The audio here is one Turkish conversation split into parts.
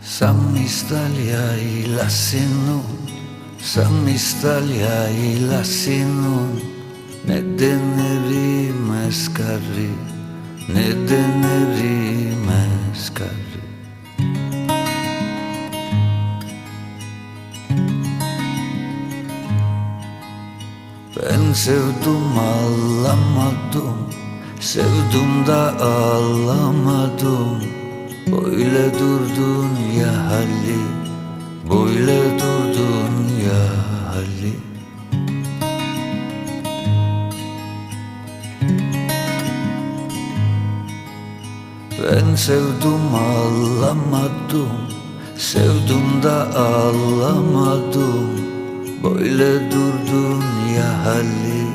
Samistaliai lassinun Samistaliai lassinun Ne deneri meskarri Ne deneri meskarri Ben sevdim ağlamadım Sevdim da ağlamadım Ben sevdim ağlamadım Sevdim da ağlamadım Böyle durdun ya halli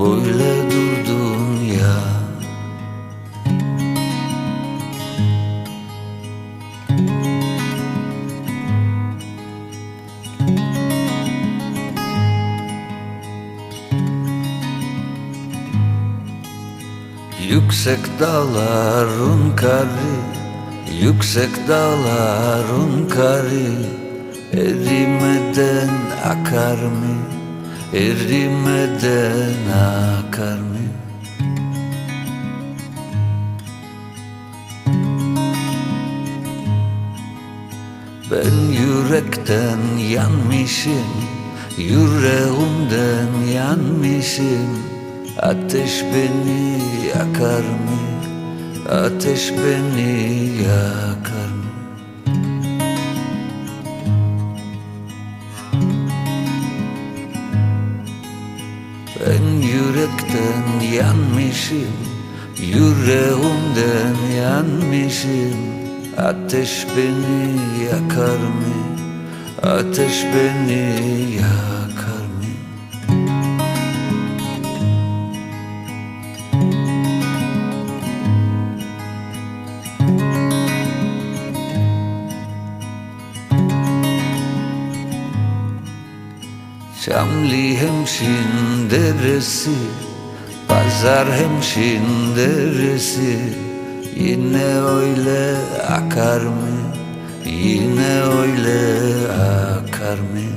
Böyle durdun. ya Yüksek dağların karı Yüksek dağların karı Erimeden akar mı? Erimeden akar mı? Ben yürekten yanmışım Yüreğimden yanmışım Ateş beni yakar mı? Ateş beni yakar mı? Ben yürekten yanmışım Yüreğimden yanmışım Ateş beni yakar mı? Ateş beni yakar Çamlı hemşin deresi Pazar hemşin deresi Yine öyle akar mı? Yine öyle akar mı?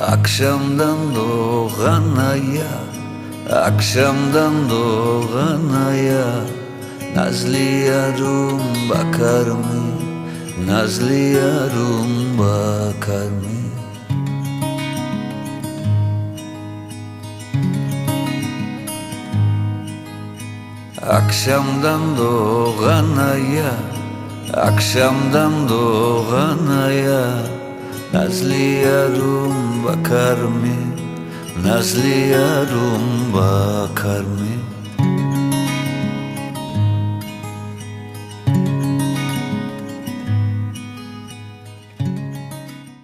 Akşamdan doğan aya Akşamdan doğan aya Nazlı yarım bakar mı? Nazlı yarım bakar mı? Akşamdan doğan aya Akşamdan doğan aya Nazlı yarım bakar mı? Nazlı yarım bakar mı?